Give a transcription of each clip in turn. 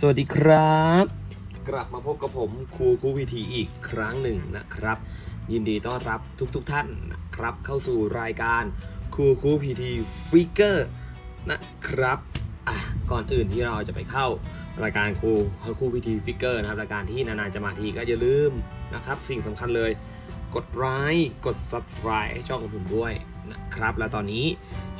สวัสดีครับ กลับมาพบกับผมครูครูพีทีอีกครั้งหนึ่งนะครับ ยินดีต้อนรับทุกๆทท่านนะครับ เข้าสู่รายการครูครูพีทีฟิกเกอร์นะครับอะก่อนอื่นที่เราจะไปเข้ารายการครูครูพีทีฟิกเกอร์นะครับรายการที่นานๆจะมาทีก็อย่าลืมนะครับ สิ่งสำคัญเลย กดไลค์กด subscribe ให้ช่องของผมด้วย นะครับ และตอนนี้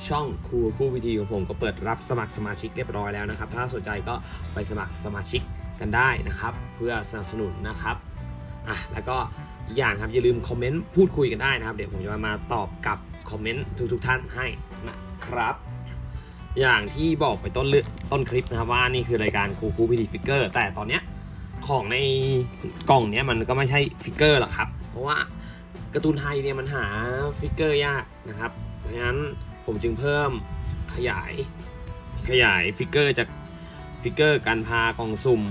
ช่องครูคู่วิธีของผมก็เปิดรับสมัครสมาชิกเรียบร้อยแล้วนะครับ ถ้าสนใจก็ไปสมัครสมาชิกกันได้นะครับ เพื่อสนับสนุนนะครับอะแล้วก็อย่างครับอย่าลืมคอมเมนต์พูดคุยกันได้นะครับ เดี๋ยวผมจะมาตอบกับคอมเมนต์ทุกๆท่านให้นะครับ อย่างที่บอกไปต้นเรื่องต้นคลิปนะครับว่านี่คือรายการครูคูพิธีฟิกเกอร์แต่ตอนเนี้ยของในกล่องเนี้ยมันก็ไม่ใช่ฟิกเกอร์หรอกครับ เพราะว่า การ์ตูนไทยเนี่ยมันหาฟิกเกอร์ยากนะครับเพราะฉะนั้นผมจึงเพิ่มขยายขยายฟิกเกอร์จากฟิกเกอร์การพากองสุ่ม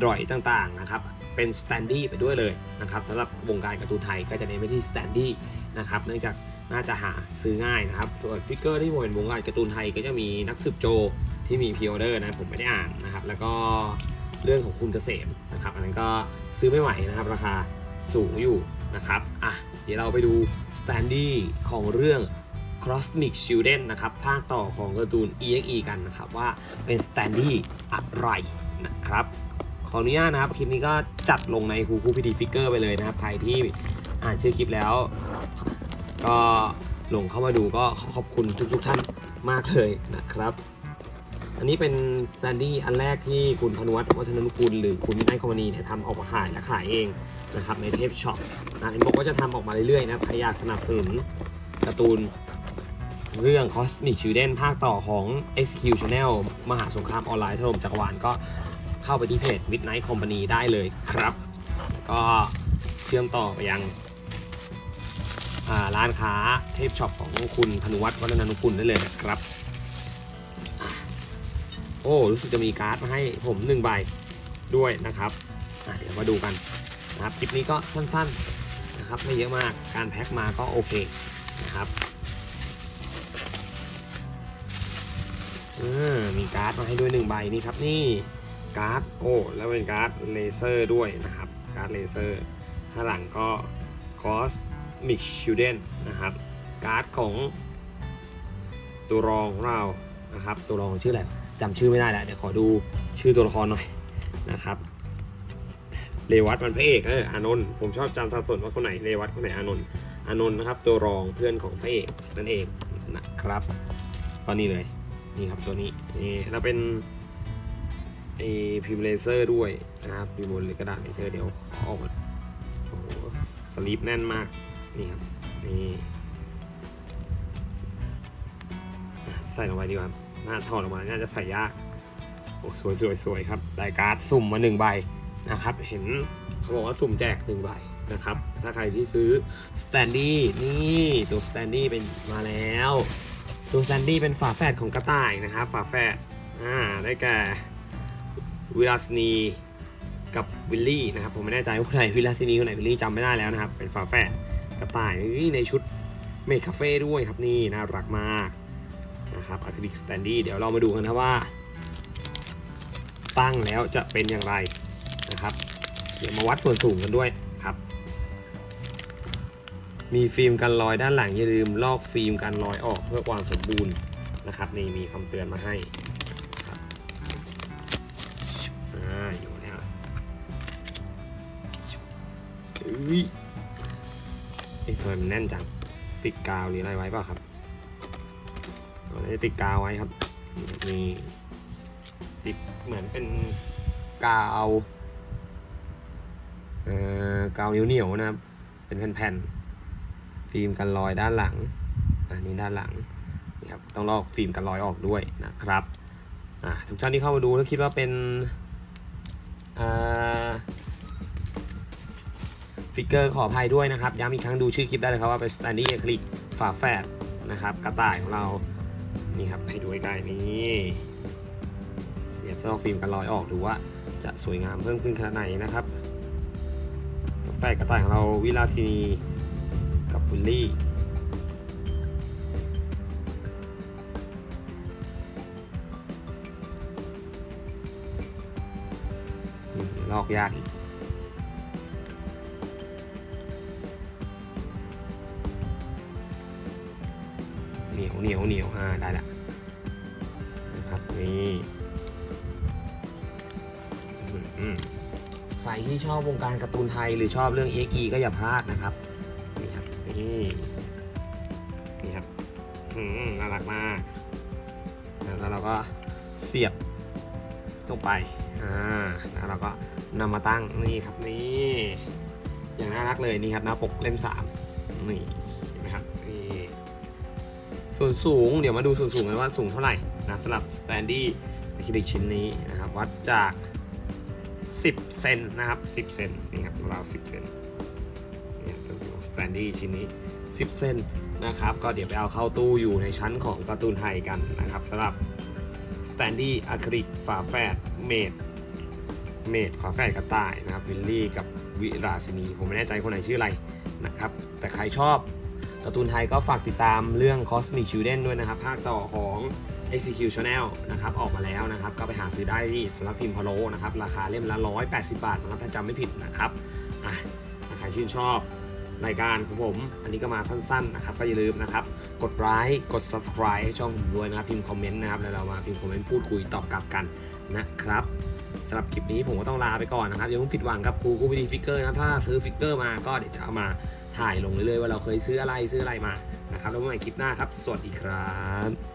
ดรอยต่างๆนะครับเป็นสแตนดี้ไปด้วยเลยนะครับสำหรับวงการการ์ตูนไทยก็จะเน้นไปที่สแตนดี้นะครับเนื่องจากน่าจะหาซื้อง่ายนะครับ ส่วนฟิกเกอร์ที่ผมเห็นวงการการ์ตูนไทยก็จะมีนักสืบโจที่มีพิออเดอร์นะผมไม่ได้อ่านนะครับ แล้วก็เรื่องของคุณเกษมนะครับ อันนั้นก็ซื้อไม่ไหวนะครับ ราคาสูงอยู่นะครับอะ เดี๋ยวเราไปดูสแตนดี้ของเรื่อง Cosmic Children นะครับ ภาคต่อของการ์ตูน EXE กันนะครับ ว่าเป็นสแตนดี้อะไรนะครับ ขออนุญาตนะครับ คลิปนี้ก็จัดลงในคูคูพีดีฟิกเกอร์ไปเลยนะครับ ใครที่อ่านชื่อคลิปแล้ว ก็ลงเข้ามาดูก็ขอขอบคุณทุกๆท่านมากเลยนะครับ อันนี้เป็นสแตนดี้อันแรกที่คุณพนวัฒน์วัฒนนุกูลหรือคุณวินัยคอมมานีเนี่ยทำออกมาขายและขายเอง นะครับในเทปช็อปนะเห็นบอกว่าจะทำออกมาเรื่อยๆนะใครอยากสนับสนุนการ์ตูนเรื่อง Cosmic Children ภาคต่อของ Execute Channel มหาสงครามออนไลน์ถล่มจักรวาลก็เข้าไปที่เพจ Midnight Company ได้เลยครับ ก็เชื่อมต่อไปยังร้านค้าเทปช็อปของคุณพนุวัฒน์วัฒนานุกุลได้เลยนะครับ โอ้ รู้สึกจะมีการ์ดมาให้ผมหนึ่งใบด้วยนะครับเดี๋ยวมาดูกัน นะครับคลิปนี้ก็สั้นๆนะครับไม่เยอะมากการแพ็คมาก็โอเคนะครับมีการ์ดมาให้ด้วยหนึ่งใบนี่ครับนี่การ์ดโอ้แล้วเป็นการ์ดเลเซอร์ด้วยนะครับการ์ดเลเซอร์ข้างหลังก็ Cosmic Children นะครับการ์ดของตัวรองเรานะครับตัวรองชื่ออะไรจำชื่อไม่ได้แล้วเดี๋ยวขอดูชื่อตัวละครหน่อยนะครับ เรวัตมันพระเอกเอออานนท์ผมชอบจำสับสนว่าคนไหนเรวัตคนไหนอานนท์อานนท์นะครับ ตัวรองเพื่อนของพระเอกนั่นเองนะครับก็นี่เลยนี่ครับตัวนี้นี่แล้วเป็นไอพิมพ์เลเซอร์ด้วยนะครับอยู่บนกระดาษเลเซอร์เดี๋ยวขอออกมาโอ้โหสลีปแน่นมากนี่ครับนี่ใส่ลงไปดีกว่าน่าถอดออกมาน่าจะใส่ยากโอ้สวยสวยสวยครับได้การ์ดสุ่มมาหนึ่งใบ นะครับ เห็นเขาบอกว่าสุ่มแจกหนึ่งใบนะครับ ถ้าใครที่ซื้อสแตนดี้นี่ตัวสแตนดี้เป็นมาแล้วตัวสแซนดี้เป็นฝาแฝดของกระต่ายนะครับฝาแฝดอ่าได้แก่วิลาสนีกับวิลลี่นะครับผมไม่แน่ใจว่าใคนไหนวิลาสนีคนไหนวิลลี่จำไม่ได้แล้วนะครับ เป็นฝาแฝดกระต่ายนี่ในชุดเมดคาเฟ่ด้วยครับนี่น่ารักมากนะครับอะคริลิกสแตนดี้เดี๋ยวเรามาดูกันนะว่า ตั้งแล้วจะเป็นอย่างไร นะครับ เดี๋ยวมาวัดส่วนสูงกันด้วยครับ มีฟิล์มกันรอยด้านหลังอย่าลืมลอกฟิล์มกันรอยออกเพื่อความสมบูรณ์นะครับนี่มีคำเตือนมาให้ครับอ่าอยู่แล้วอุ้ยไอ้ทำไมมันแน่นจังติดกาวหรืออะไรไว้เปล่าครับเราจะติดกาวไว้ครับนี่ติดเหมือนเป็นกาว กาวเหนียวๆนะครับ เป็นแผ่นๆ ฟิล์มกันรอยด้านหลัง อันนี้ด้านหลังนี่ครับ ต้องลอกฟิล์มกันรอยออกด้วยนะครับทุกท่านที่เข้ามาดูแล้วคิดว่าเป็นฟิกเกอร์ขออภัยด้วยนะครับ ย้ำอีกครั้งดูชื่อคลิปได้เลยครับว่าเป็นสแตนดี้อะคริลิกฝาแฝดนะครับ กระต่ายของเรา นี่ครับให้ดูใกล้ๆนี่เดี๋ยวลอกฟิล์มกันรอยออกดูว่าจะสวยงามเพิ่มขึ้นขนาดไหนนะครับ แฝดกระต่ายของเราวิลาทินีกับวิลลี่ลอกยากอีกเหนียวเหนียวเหนียวอ่าได้ละนะครับนี่อืม ใครที่ชอบวงการการ์ตูนไทยหรือชอบเรื่อง XE ก็อย่าพลาดนะครับนี่ครับนี่นี่ครับอืมน่ารักมากแล้วเราก็เสียบลงไปอ่าแล้วเราก็นำมาตั้งนี่ครับนี่อย่างน่ารักเลยนี่ครับหน้าปกเล่มสามนี่เห็นไหมครับนี่ส่วนสูงเดี๋ยวมาดูส่วนสูงกันว่าสูงเท่าไหร่นะสำหรับสแตนดี้อะคริลิกชิ้นนี้นะครับวัดจาก 10 เซนนะครับ 10 เซนนี่ครับราว 10 เซนนี่ครัวนสูงของสแตนดี้ชิ้นนี้ 10 เซนนะครับ ก็เดี๋ยวไปเอาเข้าตู้อยู่ในชั้นของการ์ตูนไทยกันนะครับสำหรับสแตนดี้อะคริลิกฝาแฝดเมดเมดฝาแฝดกระต่ายนะครับวิลลี่กับวิราชินี ผมไม่แน่ใจคนไหนชื่ออะไรนะครับ แต่ใครชอบการ์ตูนไทยก็ฝากติดตามเรื่อง Cosmic Children ด้วยนะครับ ภาคต่อของ XCQ Channel นะครับออกมาแล้วนะครับก็ไปหาซื้อได้ที่สำนักพิมพ์พะโลนะครับราคาเล่มละ 180 บาทนะครับถ้าจำไม่ผิดนะครับอะใครชื่นชอบรายการของผม อันนี้ก็มาสั้นๆนะครับก็อย่าลืมนะครับกดไลค์กด subscribe ให้ช่องผมด้วยนะครับพิมพ์คอมเมนต์นะครับแล้วเรามาพิมพ์คอมเมนต์พูดคุยตอบกลับกันนะครับสำหรับคลิปนี้ผมก็ต้องลาไปก่อนนะครับอย่าเพิ่งผิดหวังครับครูครูวิดีฟิกเกอร์นะถ้าซื้อฟิกเกอร์มาก็เดี๋ยวจะเอามาถ่ายลงเรื่อยๆว่าเราเคยซื้ออะไรซื้ออะไรมานะครับแล้วเมื่อไหร่คลิปหน้าครับ สวัสดีครับ